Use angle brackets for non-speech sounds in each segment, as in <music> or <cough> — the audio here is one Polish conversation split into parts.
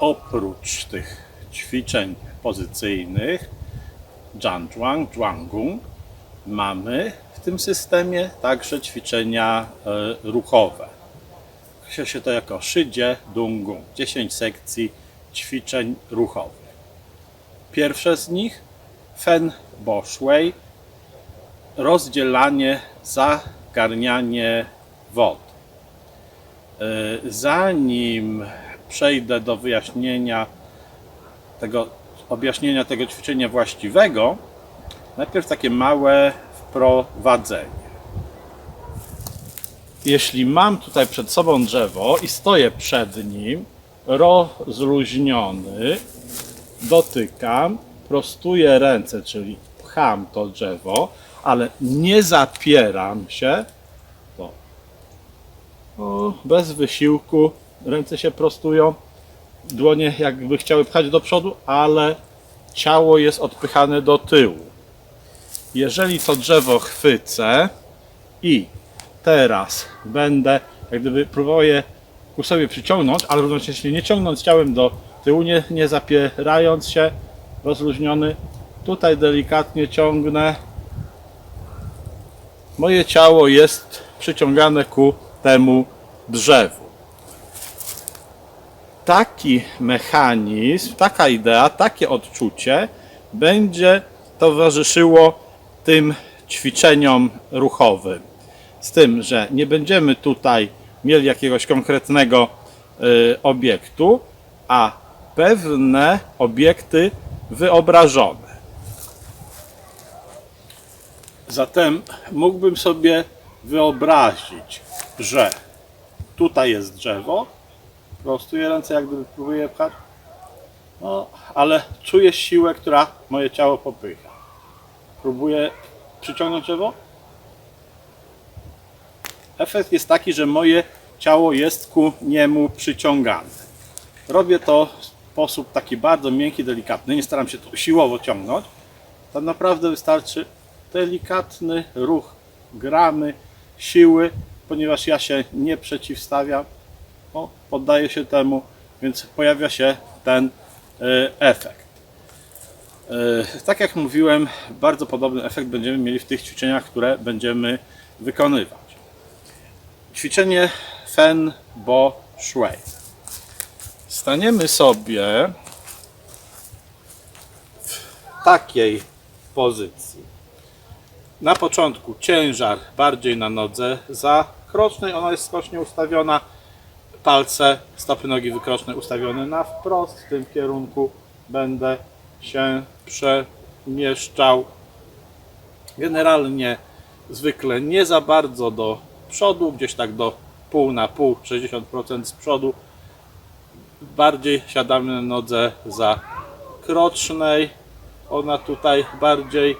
Oprócz tych ćwiczeń pozycyjnych, Zhangzhuang, Zhuanggung, mamy w tym systemie także ćwiczenia e, ruchowe. Określa się to jako Shidzie Dungung, 10 sekcji ćwiczeń ruchowych. Pierwsze z nich Fen Bo Shui, rozdzielanie, zagarnianie wody. E, Zanim przejdę do wyjaśnienia tego, objaśnienia tego ćwiczenia właściwego, najpierw takie małe wprowadzenie. Jeśli mam tutaj przed sobą drzewo i stoję przed nim, rozluźniony, dotykam, prostuję ręce, czyli pcham to drzewo, ale nie zapieram się, bez wysiłku ręce się prostują, dłonie jakby chciały pchać do przodu, ale ciało jest odpychane do tyłu. Jeżeli to drzewo chwycę i teraz będę jak gdyby próbował je ku sobie przyciągnąć, ale równocześnie nie ciągnąc ciałem do tyłu, nie, nie zapierając się, rozluźniony, tutaj delikatnie ciągnę. Moje ciało jest przyciągane ku temu drzewu taki mechanizm, taka idea, takie odczucie będzie towarzyszyło tym ćwiczeniom ruchowym. Z tym, że nie będziemy tutaj mieli jakiegoś konkretnego y, obiektu, a pewne obiekty wyobrażone. Zatem mógłbym sobie wyobrazić, że tutaj jest drzewo, prostuję ręce, jak gdyby próbuję pchać. No, ale czuję siłę, która moje ciało popycha. Próbuję przyciągnąć drzewo. Efekt jest taki, że moje ciało jest ku niemu przyciągane. Robię to w sposób taki bardzo miękki, delikatny. Nie staram się to siłowo ciągnąć. Tak naprawdę wystarczy delikatny ruch gramy siły, ponieważ ja się nie przeciwstawiam o, poddaje się temu, więc pojawia się ten e, efekt. E, Tak jak mówiłem, bardzo podobny efekt będziemy mieli w tych ćwiczeniach, które będziemy wykonywać. Ćwiczenie Fen Bo Shui. Staniemy sobie w takiej pozycji. Na początku ciężar bardziej na nodze zakrocznej, ona jest skocznie ustawiona palce, stopy nogi wykroczne ustawione na wprost. W tym kierunku będę się przemieszczał. Generalnie zwykle nie za bardzo do przodu, gdzieś tak do pół na pół, 60% z przodu. Bardziej siadamy na nodze za krocznej. Ona tutaj bardziej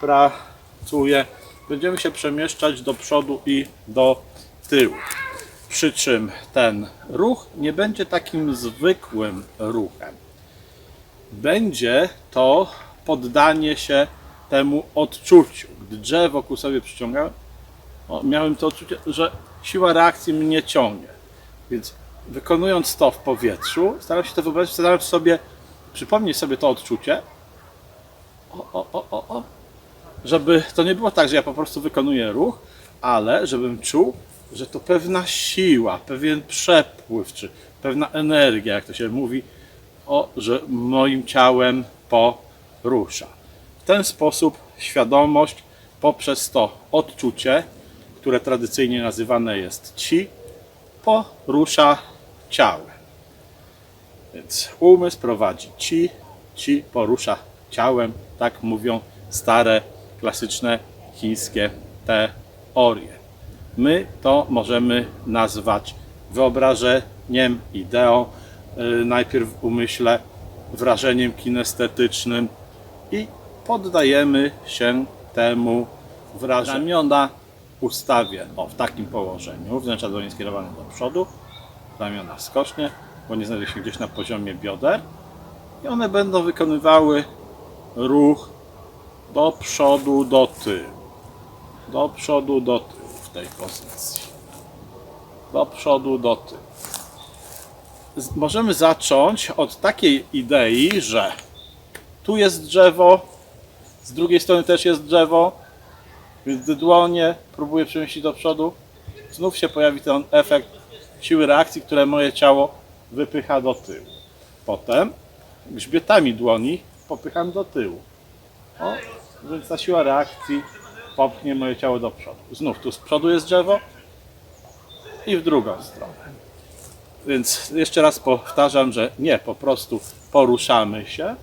pracuje. Będziemy się przemieszczać do przodu i do tyłu. Przy czym ten ruch nie będzie takim zwykłym ruchem. Będzie to poddanie się temu odczuciu. Gdy drzewo ku sobie przyciągałem, miałem to odczucie, że siła reakcji mnie ciągnie. Więc wykonując to w powietrzu, staram się to wyobrazić, staram sobie przypomnieć sobie to odczucie, o, o, o, o, o, żeby to nie było tak, że ja po prostu wykonuję ruch, ale żebym czuł, że to pewna siła, pewien przepływ, czy pewna energia, jak to się mówi, o, że moim ciałem porusza. W ten sposób świadomość poprzez to odczucie, które tradycyjnie nazywane jest ci, porusza ciałem. Więc umysł prowadzi ci, ci porusza ciałem, tak mówią stare, klasyczne chińskie teorie. My to możemy nazwać wyobrażeniem, ideą, yy, najpierw w umyśle, wrażeniem kinestetycznym i poddajemy się temu wrażeniu. Ramiona ustawię. O, w takim położeniu, wnętrza dłoni skierowane do przodu, ramiona skocznie, bo nie znajdują się gdzieś na poziomie bioder. I one będą wykonywały ruch do przodu, do tyłu. Do przodu, do tyłu. W tej pozycji. Do przodu, do tyłu. Możemy zacząć od takiej idei, że tu jest drzewo, z drugiej strony też jest drzewo, więc dłonie próbuję przemieścić do przodu, znów się pojawi ten efekt siły reakcji, które moje ciało wypycha do tyłu. Potem grzbietami dłoni popycham do tyłu. O, więc ta siła reakcji popchnie moje ciało do przodu. Znów tu z przodu jest drzewo i w drugą stronę. Więc jeszcze raz powtarzam, że nie po prostu poruszamy się,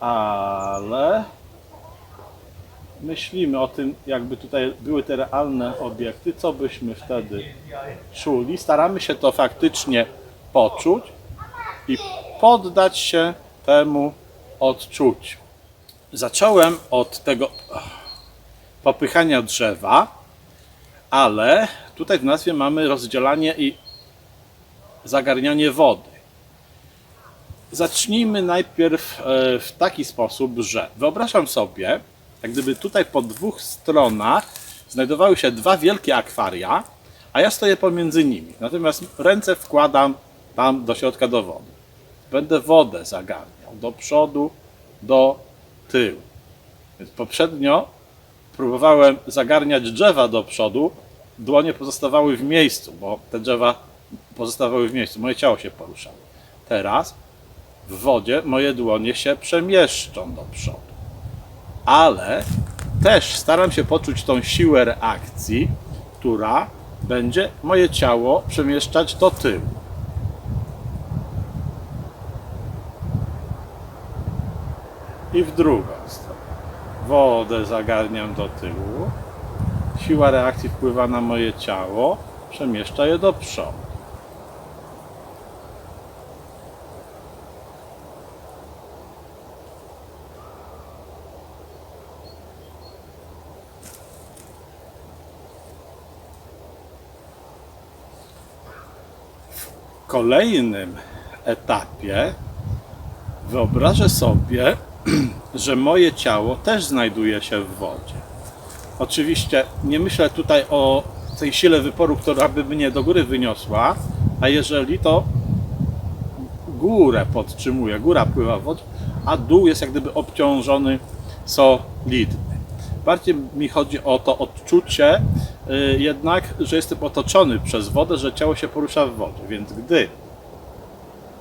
ale myślimy o tym, jakby tutaj były te realne obiekty, co byśmy wtedy czuli. Staramy się to faktycznie poczuć i poddać się temu odczuciu. Zacząłem od tego popychania drzewa, ale tutaj w nazwie mamy rozdzielanie i zagarnianie wody. Zacznijmy najpierw e, w taki sposób, że wyobrażam sobie, jak gdyby tutaj po dwóch stronach znajdowały się dwa wielkie akwaria, a ja stoję pomiędzy nimi. Natomiast ręce wkładam tam do środka do wody. Będę wodę zagarniał do przodu, do tyłu. Więc poprzednio próbowałem zagarniać drzewa do przodu, dłonie pozostawały w miejscu, bo te drzewa pozostawały w miejscu, moje ciało się poruszało. Teraz w wodzie moje dłonie się przemieszczą do przodu. Ale też staram się poczuć tą siłę reakcji, która będzie moje ciało przemieszczać do tyłu. I w drugą stronę. Wodę zagarniam do tyłu. Siła reakcji wpływa na moje ciało, przemieszcza je do przodu. W kolejnym etapie wyobrażę sobie, <clears throat> że moje ciało też znajduje się w wodzie. Oczywiście nie myślę tutaj o tej sile wyporu, która by mnie do góry wyniosła, a jeżeli to górę podtrzymuje, góra pływa w wodzie, a dół jest jak gdyby obciążony solidny. Bardziej mi chodzi o to odczucie y, jednak, że jestem otoczony przez wodę, że ciało się porusza w wodzie, więc gdy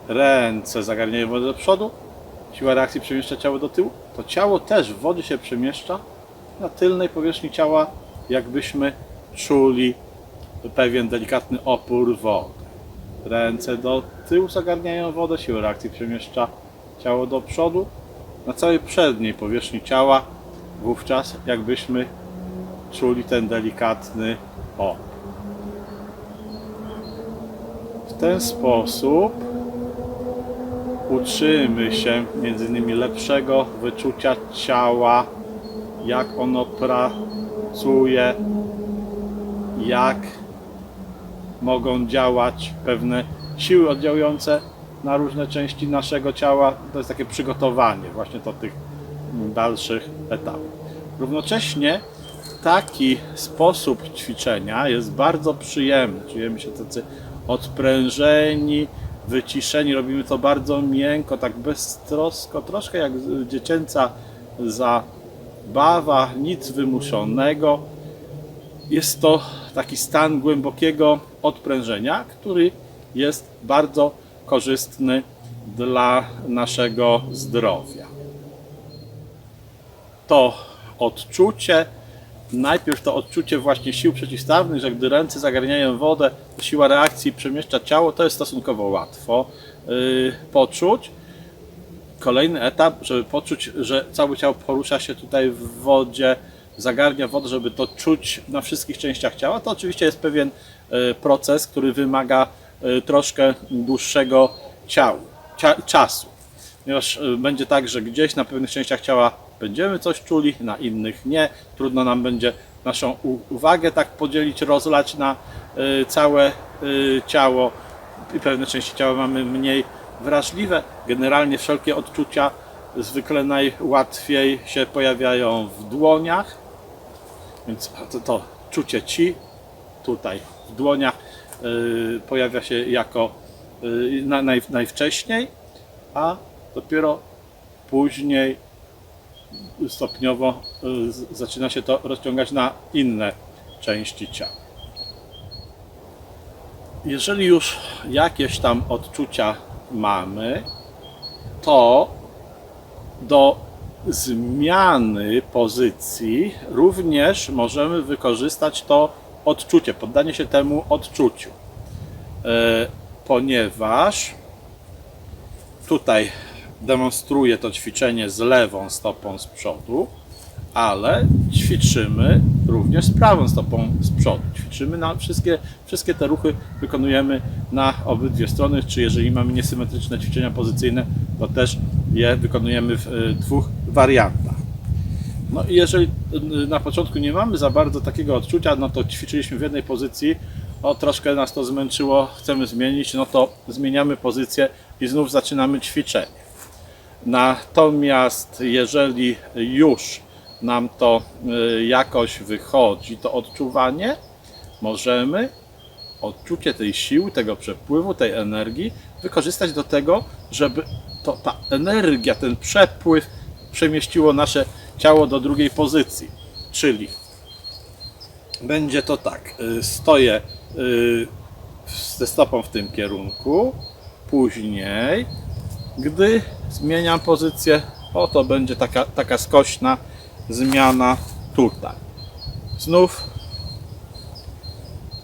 ręce zagarniają wodę do przodu, siła reakcji przemieszcza ciało do tyłu, to ciało też w wodzie się przemieszcza na tylnej powierzchni ciała, jakbyśmy czuli pewien delikatny opór wody. Ręce do tyłu zagarniają wodę, siła reakcji przemieszcza ciało do przodu. Na całej przedniej powierzchni ciała wówczas jakbyśmy czuli ten delikatny opór. W ten sposób uczymy się między innymi lepszego wyczucia ciała, jak ono pracuje, jak mogą działać pewne siły oddziałujące na różne części naszego ciała. To jest takie przygotowanie właśnie do tych dalszych etapów. Równocześnie taki sposób ćwiczenia jest bardzo przyjemny. Czujemy się tacy odprężeni, wyciszeni, robimy to bardzo miękko, tak beztrosko, troszkę jak dziecięca zabawa, nic wymuszonego. Jest to taki stan głębokiego odprężenia, który jest bardzo korzystny dla naszego zdrowia. To odczucie, najpierw to odczucie właśnie sił przeciwstawnych, że gdy ręce zagarniają wodę, siła reakcji przemieszcza ciało, to jest stosunkowo łatwo yy, poczuć. Kolejny etap, żeby poczuć, że całe ciało porusza się tutaj w wodzie, zagarnia wodę, żeby to czuć na wszystkich częściach ciała, to oczywiście jest pewien y, proces, który wymaga y, troszkę dłuższego ciału, cia, czasu. Ponieważ y, będzie tak, że gdzieś na pewnych częściach ciała będziemy coś czuli, na innych nie. Trudno nam będzie naszą uwagę tak podzielić, rozlać na y, całe y, ciało i pewne części ciała mamy mniej wrażliwe. Generalnie wszelkie odczucia zwykle najłatwiej się pojawiają w dłoniach, więc to, to odczucie ci tutaj w dłoniach y, pojawia się jako na, naj, najwcześniej, a dopiero później stopniowo y, zaczyna się to rozciągać na inne części ciała. Jeżeli już jakieś tam odczucia mamy, to do zmiany pozycji również możemy wykorzystać to odczucie, poddanie się temu odczuciu. E, Ponieważ tutaj demonstruję to ćwiczenie z lewą stopą z przodu, ale ćwiczymy również z prawą stopą z przodu. Ćwiczymy na wszystkie, wszystkie te ruchy wykonujemy na obydwie strony, czy jeżeli mamy niesymetryczne ćwiczenia pozycyjne, to też je wykonujemy w y, dwóch wariantach. No i jeżeli y, na początku nie mamy za bardzo takiego odczucia, no to ćwiczyliśmy w jednej pozycji, o troszkę nas to zmęczyło, chcemy zmienić, no to zmieniamy pozycję i znów zaczynamy ćwiczenie. Natomiast jeżeli już nam to y, jakoś wychodzi, to odczuwanie, możemy odczucie tej siły, tego przepływu, tej energii wykorzystać do tego, żeby to, ta energia, ten przepływ przemieściło nasze ciało do drugiej pozycji. Czyli będzie to tak, y, stoję y, ze stopą w tym kierunku, później gdy zmieniam pozycję, oto będzie taka, taka skośna zmiana tutaj. Znów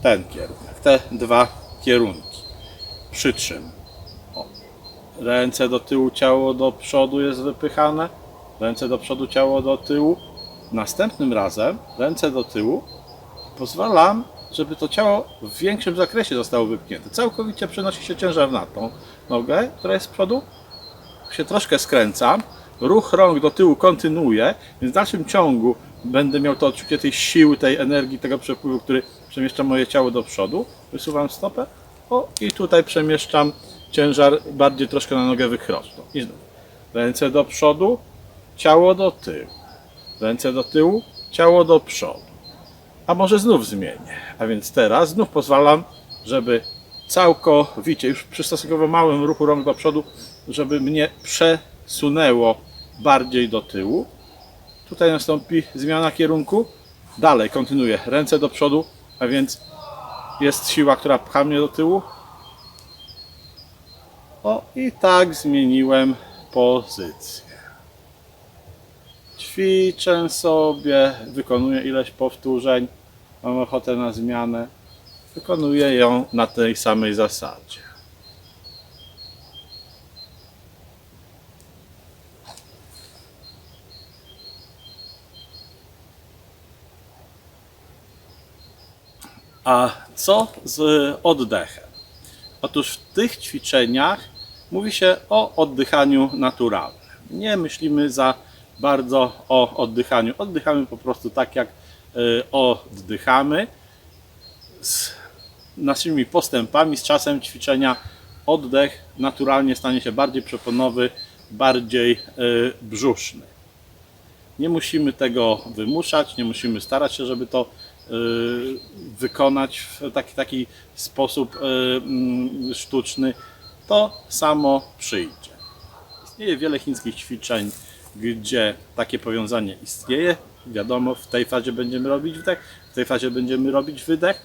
ten kierunek, te dwa kierunki. Przy czym o, ręce do tyłu, ciało do przodu jest wypychane, ręce do przodu, ciało do tyłu. Następnym razem ręce do tyłu pozwalam, żeby to ciało w większym zakresie zostało wypchnięte. Całkowicie przenosi się ciężar na tą nogę, która jest z przodu, się troszkę skręcam, ruch rąk do tyłu kontynuuję, więc w dalszym ciągu będę miał to odczucie tej siły, tej energii, tego przepływu, który przemieszcza moje ciało do przodu. Wysuwam stopę o, i tutaj przemieszczam ciężar bardziej troszkę na nogę wykroczną. I znów ręce do przodu, ciało do tyłu. Ręce do tyłu, ciało do przodu. A może znów zmienię. A więc teraz znów pozwalam, żeby całkowicie, już przy stosunkowo małym ruchu rąk do przodu, żeby mnie przesunęło bardziej do tyłu. Tutaj nastąpi zmiana kierunku. Dalej kontynuuję. Ręce do przodu, a więc jest siła, która pcha mnie do tyłu. O, i tak zmieniłem pozycję. Ćwiczę sobie, wykonuję ileś powtórzeń, mam ochotę na zmianę. Wykonuję ją na tej samej zasadzie. A co z oddechem? Otóż w tych ćwiczeniach mówi się o oddychaniu naturalnym. Nie myślimy za bardzo o oddychaniu. Oddychamy po prostu tak, jak y, oddychamy. Z naszymi postępami, z czasem ćwiczenia, oddech naturalnie stanie się bardziej przeponowy, bardziej y, brzuszny. Nie musimy tego wymuszać, nie musimy starać się, żeby to y, wykonać w taki, taki sposób y, mm, sztuczny. To samo przyjdzie. Istnieje wiele chińskich ćwiczeń, gdzie takie powiązanie istnieje. Wiadomo, w tej fazie będziemy robić wdech, w tej fazie będziemy robić wydech.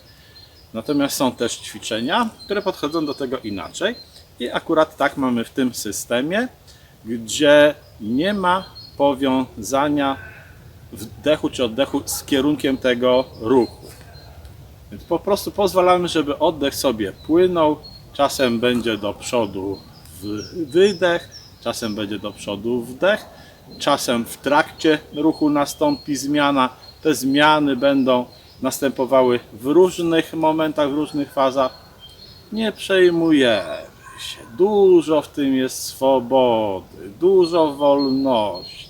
Natomiast są też ćwiczenia, które podchodzą do tego inaczej. I akurat tak mamy w tym systemie, gdzie nie ma powiązania wdechu czy oddechu z kierunkiem tego ruchu. Więc po prostu pozwalamy, żeby oddech sobie płynął. Czasem będzie do przodu wydech, czasem będzie do przodu wdech, czasem w trakcie ruchu nastąpi zmiana. Te zmiany będą następowały w różnych momentach, w różnych fazach. Nie przejmujemy się. Dużo w tym jest swobody, dużo wolności.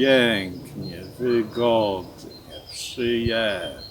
Pięknie, wygodnie, przyjemnie.